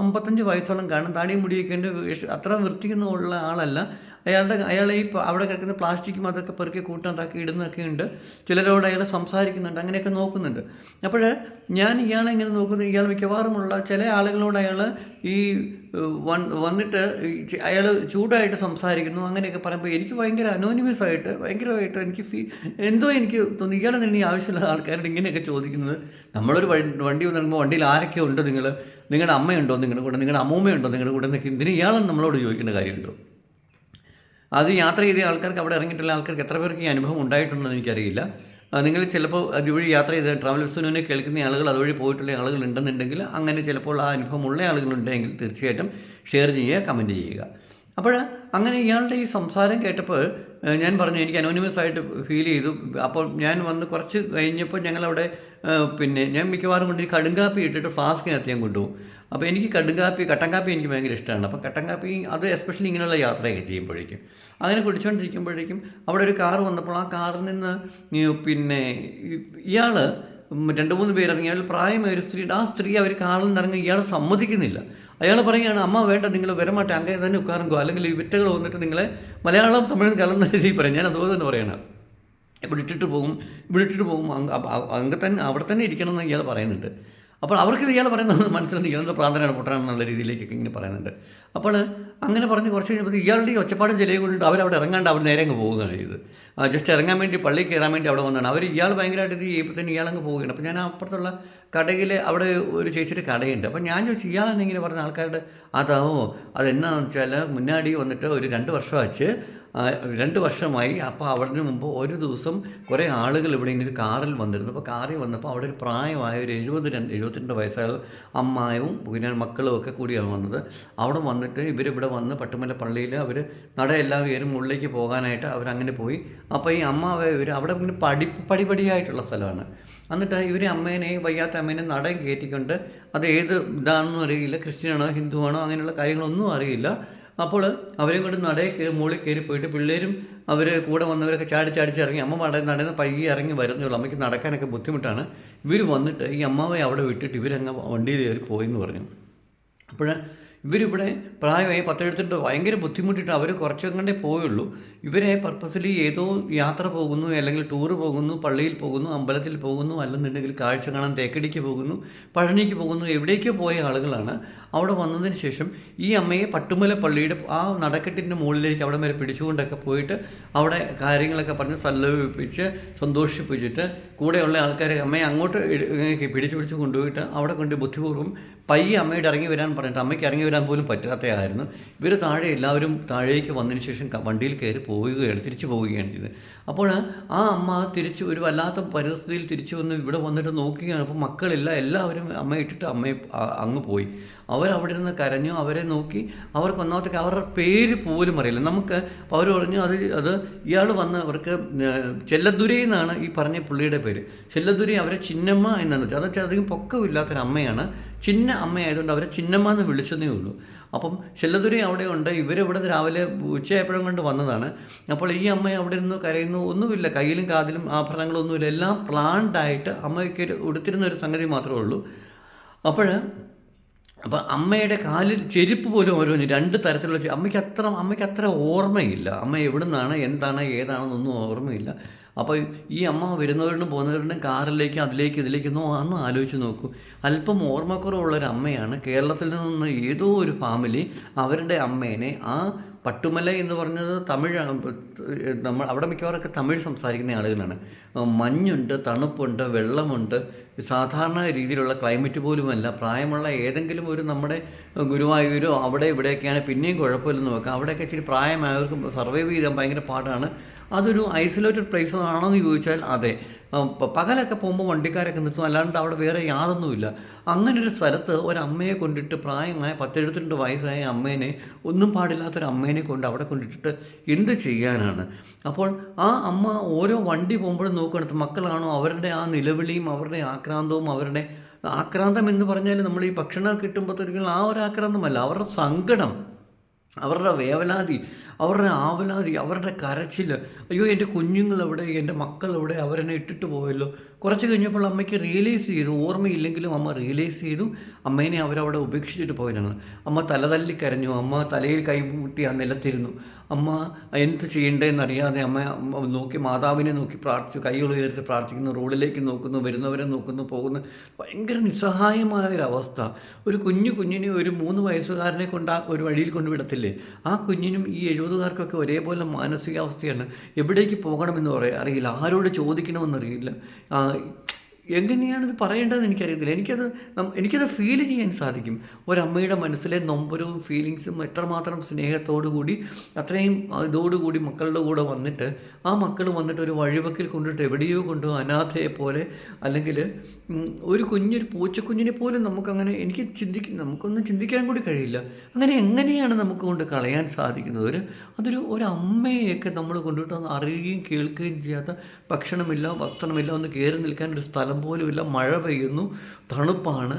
അമ്പത്തഞ്ച് വയസ്സോളം കാണും. താടിയും മുടിയൊക്കെ ഉണ്ട്. അത്ര വൃത്തിയൊന്നും ഉള്ള ആളല്ല. അയാളുടെ അയാൾ ഈ അവിടെ കിടക്കുന്ന പ്ലാസ്റ്റിക്കും അതൊക്കെ പെറുക്കി കൂട്ടാതാക്കി ഇടുന്നൊക്കെ ഉണ്ട്. ചിലരോട് അയാൾ സംസാരിക്കുന്നുണ്ട് അങ്ങനെയൊക്കെ നോക്കുന്നുണ്ട്. അപ്പോൾ ഞാൻ ഇയാളെ ഇങ്ങനെ നോക്കുന്നത് ഇയാൾ മിക്കവാറുമുള്ള ചില ആളുകളോട് അയാൾ ഈ വന്നിട്ട് അയാൾ ചൂടായിട്ട് സംസാരിക്കുന്നു അങ്ങനെയൊക്കെ പറയുമ്പോൾ എനിക്ക് ഭയങ്കര അനോണിമസ് ആയിട്ട് ഭയങ്കരമായിട്ട് എനിക്ക് ഫീ എന്തോ എനിക്ക് തോന്നുന്നു ഇയാളെ തന്നെ ആവശ്യമുള്ള ആൾക്കാരോട് ഇങ്ങനെയൊക്കെ ചോദിക്കുന്നത്. നമ്മളൊരു വണ്ടി വണ്ടി വന്നിറങ്ങുമ്പോൾ വണ്ടിയിൽ ആരൊക്കെ ഉണ്ട് നിങ്ങൾ? നിങ്ങളുടെ അമ്മയുണ്ടോ നിങ്ങളുടെ കൂടെ? നിങ്ങളുടെ അമ്മൂമ്മയുണ്ടോ നിങ്ങളുടെ കൂടെ? എന്നൊക്കെ ഇതിന് ഇയാളാണ് നമ്മളോട് ചോദിക്കേണ്ട കാര്യമുണ്ടോ? അത് യാത്ര ചെയ്ത ആൾക്കാർക്ക് അവിടെ ഇറങ്ങിയിട്ടുള്ള ആൾക്കാർക്ക് എത്ര പേർക്ക് ഈ അനുഭവം ഉണ്ടായിട്ടുണ്ടെന്ന് എനിക്കറിയില്ല. നിങ്ങൾ ചിലപ്പോൾ അതുവഴി യാത്ര ചെയ്ത ട്രാവൽ സുനുവിനെ കേൾക്കുന്ന ആളുകൾ അതുവഴി പോയിട്ടുള്ള ആളുകൾ ഉണ്ടെന്നുണ്ടെങ്കിൽ അങ്ങനെ ചിലപ്പോൾ ആ അനുഭവമുള്ള ആളുകളുണ്ടെങ്കിൽ തീർച്ചയായിട്ടും ഷെയർ ചെയ്യുക കമന്റ് ചെയ്യുക. അപ്പോൾ അങ്ങനെ ഇയാളുടെ ഈ സംസാരം കേട്ടപ്പോൾ ഞാൻ പറഞ്ഞു എനിക്ക് അനോണിമസ് ആയിട്ട് ഫീൽ ചെയ്തു. അപ്പോൾ ഞാൻ വന്ന് കുറച്ച് കഴിഞ്ഞപ്പോൾ ഞങ്ങളവിടെ പിന്നെ ഞാൻ മിക്കവാറും കൊണ്ട് ഈ കടുങ്കാപ്പി ഇട്ടിട്ട് ഫ്ലാസ്കിനകത്ത് ഞാൻ കൊണ്ടുപോകും. അപ്പോൾ എനിക്ക് കടുങ്കാപ്പി കട്ടൻ കാപ്പി എനിക്ക് ഭയങ്കര ഇഷ്ടമാണ്. അപ്പോൾ കട്ടൻ കാപ്പി അത് എസ്പെഷ്യലി ഇങ്ങനെയുള്ള യാത്രയൊക്കെ ചെയ്യുമ്പോഴേക്കും. അങ്ങനെ കുടിച്ചുകൊണ്ടിരിക്കുമ്പോഴേക്കും അവിടെ ഒരു കാർ വന്നപ്പോൾ ആ കാറിൽ നിന്ന് പിന്നെ ഇയാൾ രണ്ട് മൂന്ന് പേരിറങ്ങി. അയാൾ പ്രായമായ ഒരു സ്ത്രീ ആ സ്ത്രീ അവർ കാറിൽ നിന്ന് ഇറങ്ങി ഇയാൾ സമ്മതിക്കുന്നില്ല. അയാൾ പറയുകയാണ് അമ്മ വേണ്ട നിങ്ങൾ വരമാട്ടെ അങ്ങനെ തന്നെ ഉൾക്കാറുങ്കോ അല്ലെങ്കിൽ ഈ വിറ്റകൾ വന്നിട്ട് നിങ്ങളെ മലയാളം തമിഴും കലർന്ന രീതിയിൽ പറയും. ഞാൻ അതുപോലെ തന്നെ പറയണം. ഇവിടെ ഇട്ടിട്ട് പോകും ഇവിടെ ഇട്ടിട്ട് പോകും അങ്ങ് തന്നെ അവിടെ തന്നെ ഇരിക്കണം എന്ന് ഇയാൾ പറയുന്നുണ്ട്. അപ്പോൾ അവർക്ക് ഇയാൾ പറയുന്നത് മനസ്സിലുണ്ട് ഇയാളുടെ പ്രാന്തനാണ് നല്ല രീതിയിലേക്കൊക്കെ ഇങ്ങനെ പറയുന്നുണ്ട്. അപ്പോൾ അങ്ങനെ പറഞ്ഞ് കുറച്ച് കഴിഞ്ഞപ്പോൾ ഇയാളുടെ ഈ ഒച്ചപ്പാടും ചിലയും കൊണ്ടിട്ട് അവരവിടെ ഇറങ്ങാണ്ട് അവർ നേരെ അങ്ങ് പോവുകയാണ് ചെയ്ത് ജസ്റ്റ് ഇറങ്ങാൻ വേണ്ടി പള്ളിയിൽ കയറാൻ വേണ്ടി അവിടെ വന്നതാണ് അവർ ഇയാൾ ഭയങ്കരമായിട്ട് ഇത് ചെയ്യുമ്പോൾ തന്നെ ഇയാളങ്ങ് പോവുകയാണ്. അപ്പോൾ ഞാൻ അപ്പുറത്തുള്ള കടയിൽ അവിടെ ഒരു ചേച്ചിയുടെ കടയുണ്ട്. അപ്പോൾ ഞാൻ ചോദിച്ചു ഇയാളെന്നിങ്ങനെ പറഞ്ഞ ആൾക്കാരുടെ? അതാവോ അതെന്നാന്ന് വെച്ചാൽ മുന്നാടി വന്നിട്ട് ഒരു രണ്ട് വർഷമാച്ച് രണ്ട് വർഷമായി അപ്പോൾ അവിടെ മുമ്പ് ഒരു ദിവസം കുറേ ആളുകൾ ഇവിടെ ഇങ്ങനെ ഒരു കാറിൽ വന്നിരുന്നു. അപ്പോൾ കാറിൽ വന്നപ്പോൾ അവിടെ ഒരു പ്രായമായ ഒരു എഴുപത് രണ്ട് എഴുപത്തിരണ്ട് വയസ്സായ അമ്മായും പിന്നെ മക്കളും ഒക്കെ കൂടിയാണ് വന്നത്. അവിടെ വന്നിട്ട് ഇവരിവിടെ വന്ന് പട്ടുമല പള്ളിയിൽ അവർ നടയെല്ലാം പേരും മുകളിലേക്ക് പോകാനായിട്ട് അവരങ്ങനെ പോയി. അപ്പോൾ ഈ അമ്മാവെ ഇവർ അവിടെ ഇങ്ങനെ പടി പടിപടിയായിട്ടുള്ള സ്ഥലമാണ്. എന്നിട്ട് ഇവർ അമ്മേനെ വയ്യാത്ത അമ്മേനെ നട കയറ്റിക്കൊണ്ട് അത് ഏത് ഇതാണെന്നും അറിയില്ല ക്രിസ്ത്യനാണോ ഹിന്ദുവാണോ അങ്ങനെയുള്ള കാര്യങ്ങളൊന്നും അറിയില്ല. അപ്പോൾ അവരെയും കൊണ്ട് കയറി മുകളിൽ കയറി പോയിട്ട് പിള്ളേരും അവർ കൂടെ വന്നവരൊക്കെ ചാടി ചാടിച്ച് ഇറങ്ങി. അമ്മ നട നടന്ന് പയ്യെ ഇറങ്ങി വരുന്നുള്ളൂ അമ്മയ്ക്ക് നടക്കാനൊക്കെ ബുദ്ധിമുട്ടാണ്. ഇവർ വന്നിട്ട് ഈ അമ്മാവെ അവിടെ വിട്ടിട്ട് ഇവരങ്ങ് വണ്ടിയിൽ കയറി പോയെന്ന് പറഞ്ഞു. അപ്പോൾ ഇവരിവിടെ പ്രായമായി പത്തെഴുത്തിട്ട് ഭയങ്കര ബുദ്ധിമുട്ടിട്ട് അവർ കുറച്ചെങ്ങണ്ടേ പോയുള്ളൂ. ഇവരെ പർപ്പസ്ലി ഏതോ യാത്ര പോകുന്നു അല്ലെങ്കിൽ ടൂറ് പോകുന്നു പള്ളിയിൽ പോകുന്നു അമ്പലത്തിൽ പോകുന്നു അല്ലെന്നുണ്ടെങ്കിൽ കാഴ്ച കാണാൻ തേക്കടിക്ക് പോകുന്നു പഴനിക്ക് പോകുന്നു എവിടേക്കോ പോയ ആളുകളാണ് അവിടെ വന്നതിന് ശേഷം ഈ അമ്മയെ പട്ടുമല പള്ളിയുടെ ആ നടക്കെട്ടിന്റെ മുകളിലേക്ക് അവിടെ വരെ പിടിച്ചുകൊണ്ടൊക്കെ പോയിട്ട് അവിടെ കാര്യങ്ങളൊക്കെ പറഞ്ഞ് സല്ലപിപ്പിച്ച് സന്തോഷിപ്പിച്ചിട്ട് കൂടെയുള്ള ആൾക്കാരെ അമ്മയെ അങ്ങോട്ട് പിടിച്ച് പിടിച്ച് കൊണ്ടുപോയിട്ട് അവിടെ കൊണ്ട് ബുദ്ധിപൂർവം പയ്യെ അമ്മയോട് ഇറങ്ങി വരാൻ പറഞ്ഞിട്ട് അമ്മയ്ക്ക് ഇറങ്ങി വരാൻ പോലും പറ്റാത്തയായിരുന്നു. ഇവർ താഴെ എല്ലാവരും താഴേക്ക് വന്നതിന് ശേഷം വണ്ടിയിൽ കയറി പോവുകയാണ് തിരിച്ചു പോവുകയാണ് ചെയ്തത് അപ്പോൾ ആ അമ്മ തിരിച്ച് ഒരു വല്ലാത്ത പരിസ്ഥിതിയിൽ തിരിച്ചു വന്ന് ഇവിടെ വന്നിട്ട് നോക്കുകയാണ്. അപ്പോൾ മക്കളില്ല എല്ലാവരും അമ്മ ഇട്ടിട്ട് അമ്മയെ അങ്ങ് പോയി. അവരവിടെ നിന്ന് കരഞ്ഞു അവരെ നോക്കി. അവർക്ക് ഒന്നാമത്തെ അവരുടെ പേര് പോലും അറിയില്ല. നമുക്ക് അവർ പറഞ്ഞു അത് അത് ഇയാൾ വന്ന് അവർക്ക് ചെല്ലദുരൈ എന്നാണ് ഈ പറഞ്ഞ പുള്ളിയുടെ പേര്. ചെല്ലദുരൈ അവരെ ചിന്നമ്മ എന്നാണ് വെച്ചാൽ അതൊക്കെ അധികം പൊക്കമില്ലാത്തൊരു അമ്മയാണ് ചിന്ന അമ്മയായതുകൊണ്ട് അവരെ ചിന്നമ്മ എന്ന് വിളിച്ചതേ ഉള്ളൂ. അപ്പം ശല്ലതുരി അവിടെ ഉണ്ട് ഇവരിവിടെ രാവിലെ ഉച്ചയായപ്പോഴും കൊണ്ട് വന്നതാണ്. അപ്പോൾ ഈ അമ്മ അവിടെ നിന്ന് കരയുന്നു. ഒന്നുമില്ല കയ്യിലും കാതിലും ആഭരണങ്ങളൊന്നുമില്ല എല്ലാം പ്ലാൻഡായിട്ട് അമ്മയ്ക്ക് ഉടുത്തിരുന്ന ഒരു സംഗതി മാത്രമേ ഉള്ളൂ. അപ്പോൾ അപ്പം അമ്മയുടെ കാലിൽ ചെരുപ്പ് പോലും ഓരോന്ന് രണ്ട് തരത്തിലുള്ള അമ്മയ്ക്ക് അത്ര അമ്മയ്ക്ക് അത്ര ഓർമ്മയില്ല. അമ്മ എവിടെ നിന്നാണ് എന്താണ് ഏതാണെന്നൊന്നും ഓർമ്മയില്ല. അപ്പോൾ ഈ അമ്മ വരുന്നവരുടെയും പോകുന്നവരുടെയും കാറിലേക്ക് അതിലേക്ക് ഇതിലേക്കൊന്നും അന്ന് ആലോചിച്ച് നോക്കൂ. അല്പം ഓർമ്മക്കുറവുള്ളൊരു അമ്മയാണ്. കേരളത്തിൽ നിന്ന് ഏതോ ഒരു ഫാമിലി അവരുടെ അമ്മേനെ ആ പട്ടുമല എന്ന് പറഞ്ഞത് തമിഴ് നമ്മൾ അവിടെ മിക്കവാറൊക്കെ തമിഴ് സംസാരിക്കുന്ന ആളുകളാണ്. മഞ്ഞുണ്ട് തണുപ്പുണ്ട് വെള്ളമുണ്ട്. സാധാരണ രീതിയിലുള്ള ക്ലൈമറ്റ് പോലുമല്ല. പ്രായമുള്ള ഏതെങ്കിലും ഒരു നമ്മുടെ ഗുരുവായൂരോ അവിടെ ഇവിടെയൊക്കെയാണ്. പിന്നെയും കുഴപ്പമില്ലെന്ന് വെക്കാം അവിടെയൊക്കെ ഇച്ചിരി പ്രായമായവർക്ക് സർവൈവ് ചെയ്യാൻ ഭയങ്കര പാടാണ്. അതൊരു ഐസൊലേറ്റഡ് പ്ലേസ് ആണോ എന്ന് ചോദിച്ചാൽ അതെ. പകലൊക്കെ പോകുമ്പോൾ വണ്ടിക്കാരൊക്കെ നിർത്തും അല്ലാണ്ട് അവിടെ വേറെ യാതൊന്നുമില്ല. അങ്ങനെ ഒരു സ്ഥലത്ത് ഒരമ്മയെ കൊണ്ടിട്ട് പ്രായമായ പത്തെഴുപത്തിരണ്ട് വയസ്സായ അമ്മേനെ ഒന്നും പാടില്ലാത്തൊരു അമ്മേനെ കൊണ്ട് അവിടെ കൊണ്ടിട്ടിട്ട് എന്ത് ചെയ്യാനാണ്? അപ്പോൾ ആ അമ്മ ഓരോ വണ്ടി പോകുമ്പോഴും നോക്കുകയാണ് മക്കളാണോ? അവരുടെ ആ നിലവിളിയും അവരുടെ ആക്രാന്തവും അവരുടെ ആക്രാന്തം എന്ന് പറഞ്ഞാൽ നമ്മൾ ഈ ഭക്ഷണം കിട്ടുമ്പോഴത്തേക്കും ആ ഒരു ആക്രാന്തമല്ല അവരുടെ സങ്കടം അവരുടെ വേവലാതി അവരുടെ ആവലാതി അവരുടെ കരച്ചിൽ അയ്യോ എന്റെ കുഞ്ഞുങ്ങളെവിടെ? എന്റെ മക്കളെവിടെ? അവരെന്നെ ഇട്ടിട്ട് പോയല്ലോ. കുറച്ച് കഴിഞ്ഞപ്പോൾ അമ്മയ്ക്ക് റിയലൈസ് ചെയ്തു. ഓർമ്മയില്ലെങ്കിലും അമ്മ റിയലൈസ് ചെയ്തു. അമ്മേനെ അവരവിടെ ഉപേക്ഷിച്ചിട്ട് പോയിരുന്നു അമ്മ തലതല്ലി കരഞ്ഞു. അമ്മ തലയിൽ കൈമുട്ടി ആ നിലത്തിരുന്നു. അമ്മ എന്ത് ചെയ്യേണ്ടതെന്നറിയാതെ അമ്മ നോക്കി മാതാവിനെ നോക്കി പ്രാർത്ഥിച്ചു. കൈകൾ ഉയർത്തി പ്രാർത്ഥിക്കുന്നു. റോഡിലേക്ക് നോക്കുന്നു. വരുന്നവരെ നോക്കുന്നു. പോകുന്നു. ഭയങ്കര നിസ്സഹായമായ ഒരു അവസ്ഥ. ഒരു കുഞ്ഞു കുഞ്ഞിനെ ഒരു മൂന്ന് വയസ്സുകാരനെ കൊണ്ട് ഒരു വഴിയിൽ കൊണ്ടുവിടത്തില്ലേ ആ കുഞ്ഞിനും ഈ എഴുപതുകാർക്കൊക്കെ ഒരേപോലെ മാനസികാവസ്ഥയാണ്. എവിടേക്ക് പോകണമെന്ന് പറയാം? അറിയില്ല. ആരോട് ചോദിക്കണമെന്നറിയില്ല എങ്ങനെയാണ് ഇത് പറയേണ്ടതെന്ന് എനിക്കറിയത്തില്ല. എനിക്കത് എനിക്കത് ഫീൽ ചെയ്യാൻ സാധിക്കും. ഒരമ്മയുടെ മനസ്സിലെ നൊമ്പരവും ഫീലിങ്സും എത്രമാത്രം സ്നേഹത്തോടു കൂടി അത്രയും ഇതോടുകൂടി മക്കളുടെ കൂടെ വന്നിട്ട് ആ മക്കൾ വന്നിട്ട് ഒരു വഴിവക്കിൽ കൊണ്ടിട്ട് എവിടെയോ കൊണ്ട് അനാഥയെ പോലെ അല്ലെങ്കിൽ ഒരു കുഞ്ഞൊരു പൂച്ചക്കുഞ്ഞിനെ പോലും നമുക്കങ്ങനെ എനിക്ക് ചിന്തിക്കും നമുക്കൊന്നും ചിന്തിക്കാൻ കൂടി കഴിയില്ല. അങ്ങനെ എങ്ങനെയാണ് നമുക്ക് കൊണ്ട് കളയാൻ സാധിക്കുന്നത്? ഒരു അതൊരു ഒരു അമ്മയെയൊക്കെ നമ്മൾ കൊണ്ടിട്ട് ഒന്ന് അറിയുകയും കേൾക്കുകയും ചെയ്യാത്ത ഭക്ഷണമില്ല വസ്ത്രമില്ല ഒന്ന് കയറി നിൽക്കാൻ ഒരു സ്ഥലം പോലുമില്ല മഴ പെയ്യുന്നു തണുപ്പാണ്.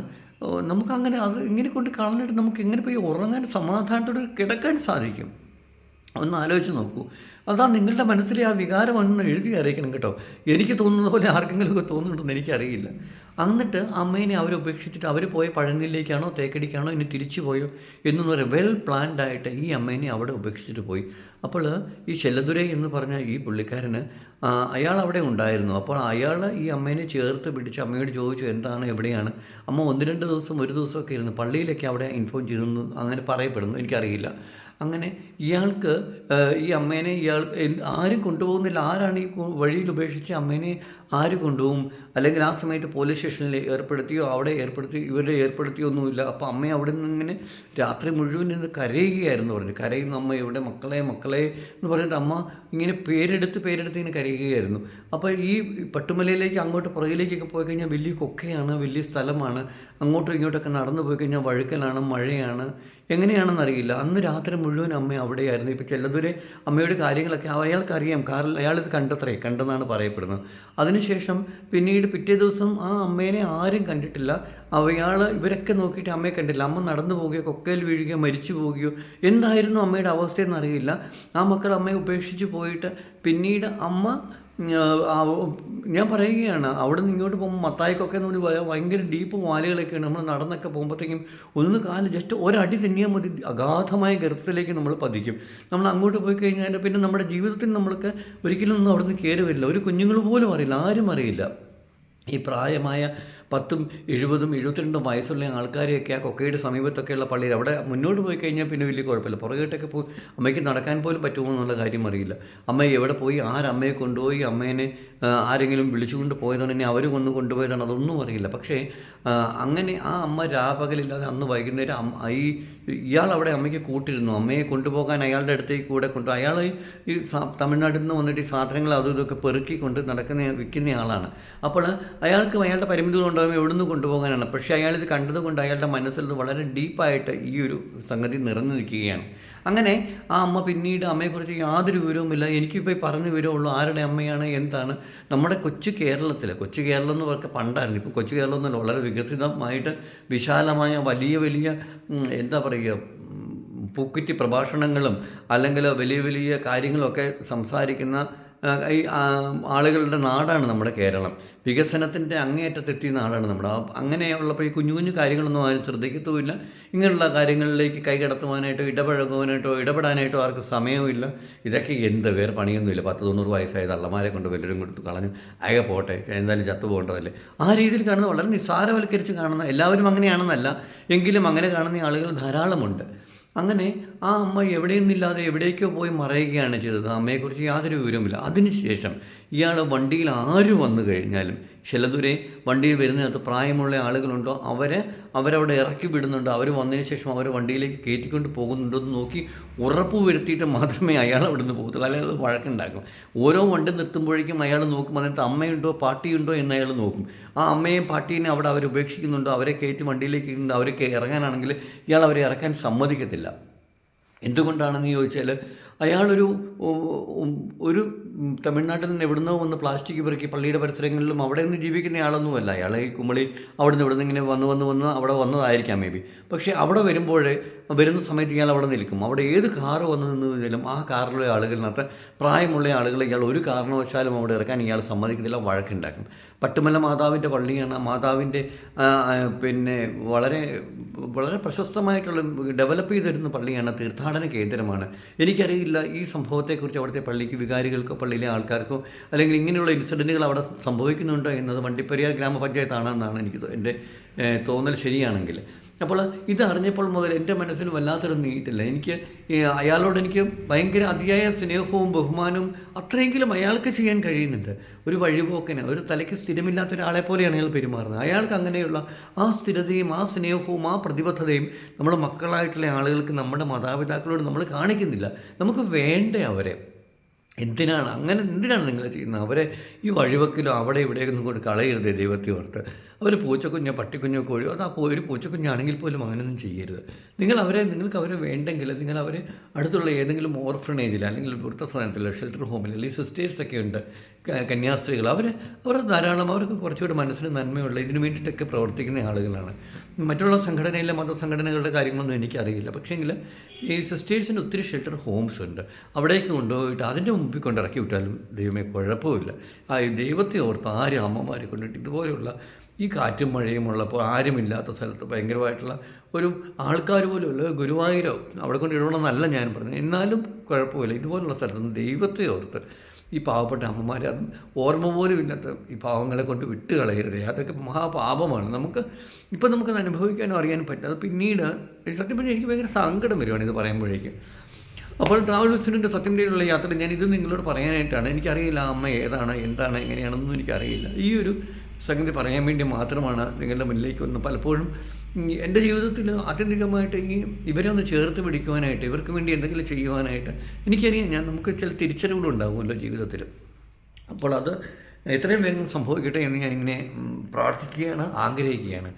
നമുക്കങ്ങനെ അത് ഇങ്ങനെ കൊണ്ട് കളഞ്ഞിട്ട് നമുക്ക് എങ്ങനെ പോയി ഉറങ്ങാൻ സമാധാനത്തോടെ കിടക്കാൻ സാധിക്കും? ഒന്ന് ആലോചിച്ച് നോക്കൂ. അതാ നിങ്ങളുടെ മനസ്സിലെ ആ വികാരം ഒന്ന് എഴുതി അറിയിക്കണം കേട്ടോ. എനിക്ക് തോന്നുന്ന പോലെ ആർക്കെങ്കിലും ആർക്കെങ്കിലുമൊക്കെ തോന്നുന്നുണ്ടെന്ന് എനിക്കറിയില്ല. എന്നിട്ട് അമ്മേനെ അവർ ഉപേക്ഷിച്ചിട്ട് അവർ പോയ പഴനിലേക്കാണോ തേക്കടിക്കാണോ ഇനി തിരിച്ചു പോയോ എന്നൊന്നും പറയാം. വെൽ പ്ലാൻഡ് ആയിട്ട് ഈ അമ്മേനെ അവിടെ ഉപേക്ഷിച്ചിട്ട് പോയി. അപ്പോൾ ഈ ചെല്ലദുരൈ എന്ന് പറഞ്ഞ ഈ പുള്ളിക്കാരന് അയാൾ അവിടെ ഉണ്ടായിരുന്നു. അപ്പോൾ അയാൾ ഈ അമ്മേനെ ചേർത്ത് പിടിച്ച് അമ്മയോട് ചോദിച്ചു എന്താണ്? എവിടെയാണ്? അമ്മ ഒന്ന് രണ്ട് ദിവസം ഒരു ദിവസമൊക്കെ ഇരുന്നു പള്ളിയിലൊക്കെ അവിടെ ഇൻഫോം ചെയ്തെന്ന് അങ്ങനെ പറയപ്പെടുന്നു. എനിക്കറിയില്ല. അങ്ങനെ ഇയാൾക്ക് ഈ അമ്മേനെ ഇയാൾ ആരും കൊണ്ടുപോകുന്നില്ല. ആരാണ് ഈ വഴിയിൽ ഉപേക്ഷിച്ച് അമ്മേനെ ആര് കൊണ്ടുപോകും? അല്ലെങ്കിൽ ആ സമയത്ത് പോലീസ് സ്റ്റേഷനിൽ ഏർപ്പെടുത്തിയോ അവിടെ ഏർപ്പെടുത്തി ഇവരെ ഏർപ്പെടുത്തിയൊന്നുമില്ല. അപ്പോൾ അമ്മ അവിടെ നിന്ന് ഇങ്ങനെ രാത്രി മുഴുവൻ നിന്ന് കരയുകയായിരുന്നു പറഞ്ഞു. കരയുന്ന അമ്മ ഇവിടെ മക്കളെ മക്കളെ എന്ന് പറഞ്ഞിട്ട് അമ്മ ഇങ്ങനെ പേരെടുത്ത് പേരെടുത്ത് ഇങ്ങനെ കരയുകയായിരുന്നു. അപ്പോൾ ഈ പട്ടുമലയിലേക്ക് അങ്ങോട്ട് പുറകിലേക്കൊക്കെ പോയി കഴിഞ്ഞാൽ വലിയ കൊക്കയാണ് വലിയ സ്ഥലമാണ്. അങ്ങോട്ടും ഇങ്ങോട്ടൊക്കെ നടന്നു പോയി കഴിഞ്ഞാൽ വഴുക്കലാണ് മഴയാണ്. എങ്ങനെയാണെന്ന് അറിയില്ല അന്ന് രാത്രി മുഴുവൻ അമ്മ അവിടെയായിരുന്നു. ഇപ്പോൾ ചിലതൊരു അമ്മയുടെ കാര്യങ്ങളൊക്കെ അയാൾക്കറിയാം. കാരണം അയാളിത് കണ്ടത്രേ കണ്ടെന്നാണ് പറയപ്പെടുന്നത്. അതിനുശേഷം പിന്നീട് പിറ്റേ ദിവസം ആ അമ്മേനെ ആരും കണ്ടിട്ടില്ല. അയാൾ ഇവരൊക്കെ നോക്കിയിട്ട് അമ്മയെ കണ്ടില്ല. അമ്മ നടന്നു പോവുകയോ കൊക്കയിൽ വീഴുകയോ മരിച്ചു പോവുകയോ എന്തായിരുന്നു അമ്മയുടെ അവസ്ഥയെന്നറിയില്ല. ആ മക്കൾ അമ്മയെ ഉപേക്ഷിച്ച് പോയിട്ട് പിന്നീട് അമ്മ ഞാൻ പറയുകയാണ് അവിടെ നിന്ന് ഇങ്ങോട്ട് പോകുമ്പോൾ മത്തായിക്കൊക്കെ എന്ന് പറഞ്ഞാൽ ഭയങ്കര ഡീപ്പ് വാലുകളൊക്കെയാണ്. നമ്മൾ നടന്നൊക്കെ പോകുമ്പോഴത്തേക്കും ഒന്ന് കാൽ ജസ്റ്റ് ഒരടി തന്നെയാൽ മതി. അഗാധമായ ഗർഭത്തിലേക്ക് നമ്മൾ പതിക്കും. നമ്മൾ അങ്ങോട്ട് പോയി കഴിഞ്ഞാൽ പിന്നെ നമ്മുടെ ജീവിതത്തിൽ നമ്മൾക്ക് ഒരിക്കലും ഒന്നും അവിടെ നിന്ന് കയറി വരില്ല ഒരു കുഞ്ഞുങ്ങൾ പോലും അറിയില്ല. ആരും അറിയില്ല. ഈ പ്രായമായ പത്തും എഴുപതും എഴുപത്തിരണ്ടും വയസ്സുള്ള ആൾക്കാരെയൊക്കെ ആ കൊക്കയുടെ സമീപത്തൊക്കെയുള്ള പള്ളിയിൽ അവിടെ മുന്നോട്ട് പോയി കഴിഞ്ഞാൽ പിന്നെ വലിയ കുഴപ്പമില്ല. പുറകോട്ടൊക്കെ പോയി അമ്മയ്ക്ക് നടക്കാൻ പോലും പറ്റുമോ എന്നുള്ള കാര്യം അറിയില്ല. അമ്മ എവിടെ പോയി ആരമ്മയെ കൊണ്ടുപോയി അമ്മേനെ ആരെങ്കിലും വിളിച്ചുകൊണ്ട് പോയതാണ് ഇനി അവർ വന്ന് കൊണ്ടുപോയതാണ് അതൊന്നും അറിയില്ല. പക്ഷേ അങ്ങനെ ആ അമ്മ രാപകലില്ലാതെ അന്ന് വൈകുന്നേരം ഈ ഇയാൾ അവിടെ അമ്മയ്ക്ക് കൂട്ടിരുന്നു. അമ്മയെ കൊണ്ടുപോകാൻ അയാളുടെ അടുത്തേക്ക് കൂടെ കൊണ്ടു അയാൾ ഈ തമിഴ്നാട്ടിൽ നിന്ന് വന്നിട്ട് ഈ സാധനങ്ങൾ അതും ഇതൊക്കെ പെറുക്കിക്കൊണ്ട് നടക്കുന്ന വിൽക്കുന്ന ആളാണ്. അപ്പോൾ അയാൾക്ക് അയാളുടെ പരിമിതികൾ ഉണ്ടാകുമ്പോൾ എവിടെ നിന്ന് കൊണ്ടുപോകാനാണ്. പക്ഷേ അയാൾ ഇത് കണ്ടതുകൊണ്ട് അയാളുടെ മനസ്സിൽ നിന്ന് വളരെ ഡീപ്പായിട്ട് ഈ ഒരു സംഗതി നിറഞ്ഞു നിൽക്കുകയാണ്. അങ്ങനെ ആ അമ്മ പിന്നീട് അമ്മയെക്കുറിച്ച് യാതൊരു വിവരവുമില്ല. എനിക്കിപ്പോൾ പറഞ്ഞ വിവരമുള്ളൂ. ആരുടെ അമ്മയാണ് എന്താണ്? നമ്മുടെ കൊച്ചു കേരളത്തിൽ കൊച്ചു കേരളം എന്ന് പറഞ്ഞാൽ പണ്ടായിരുന്നു. ഇപ്പോൾ കൊച്ചു കേരളം എന്നല്ല വളരെ വികസിതമായിട്ട് വിശാലമായ വലിയ വലിയ എന്താ പറയുക പൂക്കുറ്റി പ്രഭാഷണങ്ങളും അല്ലെങ്കിൽ വലിയ വലിയ കാര്യങ്ങളൊക്കെ സംസാരിക്കുന്ന ഈ ആളുകളുടെ നാടാണ് നമ്മുടെ കേരളം. വികസനത്തിന്റെ അങ്ങേയറ്റത്തെത്തിയ നാടാണ് നമ്മുടെ. അങ്ങനെയുള്ളപ്പോൾ ഈ കുഞ്ഞു കുഞ്ഞു കാര്യങ്ങളൊന്നും ആരും ശ്രദ്ധിക്കത്തുമില്ല. ഇങ്ങനെയുള്ള കാര്യങ്ങളിലേക്ക് കൈകടത്തുവാനായിട്ടോ ഇടപഴകുവാനായിട്ടോ ഇടപെടാനായിട്ടോ ആർക്കും സമയവുമില്ല. ഇതൊക്കെ എന്ത് വേറെ പണിയൊന്നുമില്ല. പത്ത് തൊണ്ണൂറ് വയസ്സായ തള്ളമാരെ കൊണ്ട് വല്ലവരും കൊടുത്ത് കളഞ്ഞു. അയ പോട്ടെ എന്തായാലും ചത്തു പോകേണ്ടതല്ലേ? ആ രീതിയിൽ കാണുന്നത് വളരെ നിസ്സാരവൽക്കരിച്ച് കാണുന്ന എല്ലാവരും അങ്ങനെയാണെന്നല്ല. എങ്കിലും അങ്ങനെ കാണുന്ന ആളുകൾ ധാരാളമുണ്ട്. അങ്ങനെ ആ അമ്മ എവിടെയൊന്നില്ലാതെ എവിടേക്കോ പോയി മറയുകയാണ് ചെയ്തത്. അമ്മയെക്കുറിച്ച് യാതൊരു വിവരവുമില്ല. അതിനുശേഷം ഇയാൾ വണ്ടിയിൽ ആര് വന്നു കഴിഞ്ഞാലും ചിലതുരെ വണ്ടിയിൽ വരുന്നതിനകത്ത് പ്രായമുള്ള ആളുകളുണ്ടോ? അവരെ അവരവിടെ ഇറക്കി വിടുന്നുണ്ടോ. അവർ വന്നതിന് ശേഷം അവർ വണ്ടിയിലേക്ക് കയറ്റിക്കൊണ്ട് പോകുന്നുണ്ടോ എന്ന് നോക്കി ഉറപ്പ് വരുത്തിയിട്ട് മാത്രമേ അയാൾ അവിടെ നിന്ന് പോകത്തുള്ളൂ. അല്ലെങ്കിൽ അത് വഴക്കുണ്ടാക്കും. ഓരോ വണ്ടി നിർത്തുമ്പോഴേക്കും അയാൾ നോക്കും. അതിനകത്ത് അമ്മയുണ്ടോ പാട്ടിയുണ്ടോ എന്ന് അയാൾ നോക്കും. ആ അമ്മയും പാട്ടീനെ അവിടെ അവർ ഉപേക്ഷിക്കുന്നുണ്ടോ. അവരെ കയറ്റി വണ്ടിയിലേക്ക് ഇടുന്നുണ്ടോ. അവരെ ഇറങ്ങാനാണെങ്കിൽ ഇയാൾ അവരെ ഇറക്കാൻ സമ്മതിക്കത്തില്ല. എന്തുകൊണ്ടാണെന്ന് ചോദിച്ചാൽ അയാളൊരു ഒരു തമിഴ്നാട്ടിൽ നിന്ന് എവിടുന്നോ വന്ന് പ്ലാസ്റ്റിക് പെറുക്കി പള്ളിയുടെ പരിസരങ്ങളിലും അവിടെ നിന്ന് ജീവിക്കുന്ന ആളൊന്നുമല്ല. അയാൾ ഈ കുമളി അവിടെ നിന്ന് ഇവിടെ നിന്ന് ഇങ്ങനെ വന്ന് വന്ന് വന്ന് അവിടെ വന്നതായിരിക്കാം മേ ബി പക്ഷേ അവിടെ വരുമ്പോൾ വരുന്ന സമയത്ത് ഇയാൾ അവിടെ നിൽക്കും. അവിടെ ഏത് കാറ് വന്നു നിന്നതിലും ആ കാറിലുള്ള ആളുകളിനകത്ത് പ്രായമുള്ള ആളുകൾ ഇയാൾ ഒരു കാരണവശാലും അവിടെ ഇറക്കാൻ ഇയാൾ സമ്മതിക്കത്തില്ല വഴക്കുണ്ടാക്കും. പട്ടുമല മാതാവിന്റെ പള്ളിയാണ്. ആ മാതാവിന്റെ പിന്നെ വളരെ വളരെ പ്രശസ്തമായിട്ടുള്ള ഡെവലപ്പ് ചെയ്തിരുന്ന പള്ളിയാണ് തീർത്ഥാടന കേന്ദ്രമാണ്. എനിക്കറിയില്ല ഈ സംഭവത്തെക്കുറിച്ച് അവിടുത്തെ പള്ളിക്ക് വികാരികൾക്കോ പള്ളിയിലെ ആൾക്കാർക്കോ അല്ലെങ്കിൽ ഇങ്ങനെയുള്ള ഇൻസിഡന്റുകൾ അവിടെ സംഭവിക്കുന്നുണ്ടോ എന്നത് വണ്ടിപ്പെരിയാർ ഗ്രാമപഞ്ചായത്താണെന്നാണ് എനിക്ക് എന്റെ തോന്നൽ ശരിയാണെങ്കിൽ. അപ്പോൾ ഇത് അറിഞ്ഞപ്പോൾ മുതൽ എന്റെ മനസ്സിൽ വല്ലാത്തൊരു നീട്ടില്ല എനിക്ക് അയാളോട് എനിക്ക് ഭയങ്കര അതിയായ സ്നേഹവും ബഹുമാനവും അത്രയെങ്കിലും അയാൾക്ക് ചെയ്യാൻ കഴിയുന്നുണ്ട്. ഒരു വഴിപോക്കന് ഒരു തലയ്ക്ക് സ്ഥിരമില്ലാത്ത ഒരാളെ പോലെയാണ് അയാൾ പെരുമാറുന്നത്. അയാൾക്ക് അങ്ങനെയുള്ള ആ സ്ഥിരതയും ആ സ്നേഹവും ആ പ്രതിബദ്ധതയും നമ്മുടെ മക്കളായിട്ടുള്ള ആളുകൾക്ക് നമ്മുടെ മാതാപിതാക്കളോട് നമ്മൾ കാണിക്കുന്നില്ല. നമുക്ക് വേണ്ട അവരെ. എന്തിനാണ്? അങ്ങനെ എന്തിനാണ് നിങ്ങൾ ചെയ്യുന്നത്? അവരെ ഈ വഴിവക്കിലോ അവിടെ ഇവിടെയൊന്നും കൊണ്ട് കളയരുത് ദൈവത്തെ ഓർത്ത്. അവർ പൂച്ചക്കുഞ്ഞോ പട്ടിക്കുഞ്ഞോ കോഴിയോ അത് ആ ഒരു പൂച്ചക്കുഞ്ഞാണെങ്കിൽ പോലും അങ്ങനെയൊന്നും ചെയ്യരുത്. നിങ്ങൾ അവരെ നിങ്ങൾക്ക് അവരെ വേണ്ടെങ്കിൽ നിങ്ങൾ അവരെ അടുത്തുള്ള ഏതെങ്കിലും ഓർഫണേജിൽ അല്ലെങ്കിൽ വൃദ്ധസ്ഥാനത്തിൽ ഷെൽട്ടർ ഹോമിൽ അല്ലെങ്കിൽ സിസ്റ്റേഴ്സൊക്കെ ഉണ്ട് കന്യാസ്ത്രീകൾ അവർ അവർ ധാരാളം അവർക്ക് കുറച്ചുകൂടി മനസ്സിന് നന്മയുള്ള ഇതിനു വേണ്ടിയിട്ടൊക്കെ പ്രവർത്തിക്കുന്ന ആളുകളാണ്. മറ്റുള്ള സംഘടനയിലെ മതസംഘടനകളുടെ കാര്യങ്ങളൊന്നും എനിക്കറിയില്ല. പക്ഷേങ്കിൽ ഈ സിസ്റ്റേഴ്സിന് ഒത്തിരി ഷെൽട്ടർ ഹോംസ് ഉണ്ട്. അവിടേക്ക് കൊണ്ടുപോയിട്ട് അതിന്റെ മുമ്പിൽ കൊണ്ടിറക്കി വിട്ടാലും ദൈവമേ കുഴപ്പമില്ല. ആ ദൈവത്തെ ഓർത്ത് ആര് അമ്മമാരെ കൊണ്ടിട്ട് ഇതുപോലെയുള്ള ഈ കാറ്റും മഴയും ഉള്ളപ്പോൾ ആരുമില്ലാത്ത സ്ഥലത്ത് ഭയങ്കരമായിട്ടുള്ള ഒരു ആൾക്കാർ പോലുമല്ല ഗുരുവായൂരോ അവിടെ കൊണ്ട് ഇടണമെന്നല്ല ഞാൻ പറഞ്ഞത്. എന്നാലും കുഴപ്പമില്ല. ഇതുപോലുള്ള സ്ഥലത്ത് ദൈവത്തെ ഓർത്ത് ഈ പാവപ്പെട്ട അമ്മമാരെ അത് ഓർമ്മ പോലും ഇല്ലാത്ത ഈ പാവങ്ങളെ കൊണ്ട് വിട്ട് കളയരുത്. അതൊക്കെ മഹാപാപമാണ്. നമുക്ക് ഇപ്പം നമുക്കത് അനുഭവിക്കാനോ അറിയാനും പറ്റും അത് പിന്നീട് സത്യം പറഞ്ഞാൽ എനിക്ക് ഭയങ്കര സങ്കടം വരുവാണ് ഇത് പറയുമ്പോഴേക്കും. അപ്പോൾ ട്രാവൽ ബസ്സിന്റെ സത്യം തേടിയുള്ള യാത്ര ഞാൻ ഇത് നിങ്ങളോട് പറയാനായിട്ടാണ്. എനിക്കറിയില്ല അമ്മ ഏതാണ് എന്താണ് എങ്ങനെയാണെന്നൊന്നും എനിക്കറിയില്ല. ഈ ഒരു സംഗതി പറയാൻ വേണ്ടി മാത്രമാണ് നിങ്ങളുടെ മുന്നിലേക്ക് വന്ന് പലപ്പോഴും എന്റെ ജീവിതത്തിൽ ആത്യന്തികമായിട്ട് ഈ ഇവരെ ഒന്ന് ചേർത്ത് പിടിക്കുവാനായിട്ട് ഇവർക്ക് വേണ്ടി എന്തെങ്കിലും ചെയ്യുവാനായിട്ട് എനിക്കറിയാം ഞാൻ നമുക്ക് ചില തിരിച്ചറിവുകളുണ്ടാകുമല്ലോ ജീവിതത്തിൽ അപ്പോൾ അത് എത്രയും വേഗം സംഭവിക്കട്ടെ എന്ന് ഞാനിങ്ങനെ പ്രാർത്ഥിക്കുകയാണ് ആഗ്രഹിക്കുകയാണ്.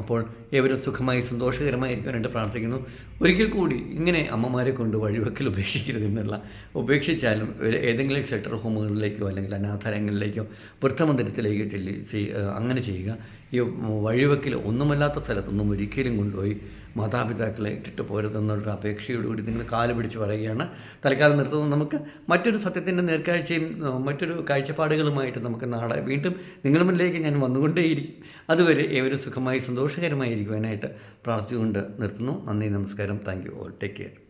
അപ്പോൾ ഏവരും സുഖമായി സന്തോഷകരമായിരിക്കാനായിട്ട് പ്രാർത്ഥിക്കുന്നു. ഒരിക്കൽ കൂടി ഇങ്ങനെ അമ്മമാരെ കൊണ്ട് വഴിവെക്കൽ ഉപേക്ഷിക്കരുത് എന്നുള്ള ഉപേക്ഷിച്ചാലും ഏതെങ്കിലും ഷെൽട്ടർ ഹോമുകളിലേക്കോ അല്ലെങ്കിൽ അനാഥാലയങ്ങളിലേക്കോ വൃദ്ധമന്ദിരത്തിലേക്കോ ചെല്ലി അങ്ങനെ ചെയ്യുക. ഈ വഴിവെക്കിൽ ഒന്നുമല്ലാത്ത സ്ഥലത്തൊന്നും ഒരിക്കലും കൊണ്ടുപോയി മാതാപിതാക്കളെ ഇട്ടിട്ട് പോരുതെന്നുള്ള അപേക്ഷയോടുകൂടി നിങ്ങൾ കാൽ പിടിച്ച് പറയുകയാണ്. തൽക്കാലം നിർത്തുന്നത് നമുക്ക് മറ്റൊരു സത്യത്തിന്റെ നേർക്കാഴ്ചയും മറ്റൊരു കാഴ്ചപ്പാടുകളുമായിട്ട് നമുക്ക് നാളെ വീണ്ടും നിങ്ങളുടെ മുന്നിലേക്ക് ഞാൻ വന്നുകൊണ്ടേയിരിക്കും. അതുവരെ ഏവരും സുഖമായി സന്തോഷകരമായിരിക്കുവാനായിട്ട് പ്രാർത്ഥിച്ചുകൊണ്ട് നിർത്തുന്നു. നന്ദി നമസ്കാരം. Thank you all. Take care.